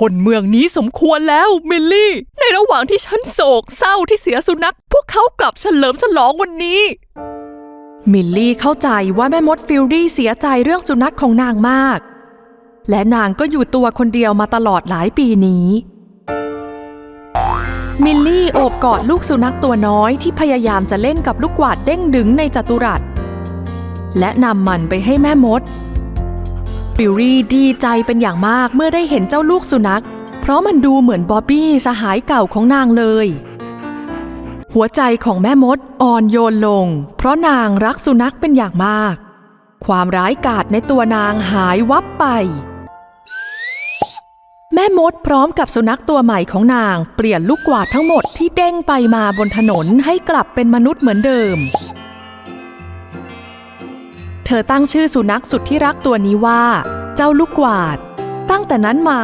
คนเมืองนี้สมควรแล้วมิลลี่ ในระหว่างที่ฉันโศกเศร้าที่เสียสุนัข พวกเขากลับเฉลิมฉลองวันนี้ มิลลี่เข้าใจว่าแม่มดฟิลลี่เสียใจเรื่องสุนัขของนางมาก และนางก็อยู่ตัวคนเดียวมาตลอดหลายปีนี้ มิลลี่โอบกอดลูกสุนัขตัวน้อยที่พยายามจะเล่นกับลูกกวาดเด้งดึงในจัตุรัส และนำมันไปให้แม่มด ฟิลลี่ดีใจเป็นอย่างมากเมื่อได้เห็นเจ้าลูกสุนัข เพราะมันดูเหมือนบ๊อบบี้สหายเก่าของนางเลย หัวใจของแม่มดอ่อนโยนลง เพราะนางรักสุนัขเป็นอย่างมาก ความร้ายกาจในตัวนางหายวับไป แม่มดพร้อมกับสุนัขตัวใหม่ของนางเปลี่ยนลูกกวาดทั้งหมดที่เด้งไปมาบนถนนให้กลับเป็นมนุษย์เหมือนเดิมเธอตั้งชื่อสุนัขสุดที่รักตัวนี้ว่า เจ้าลูกกวาด ตั้งแต่นั้นมา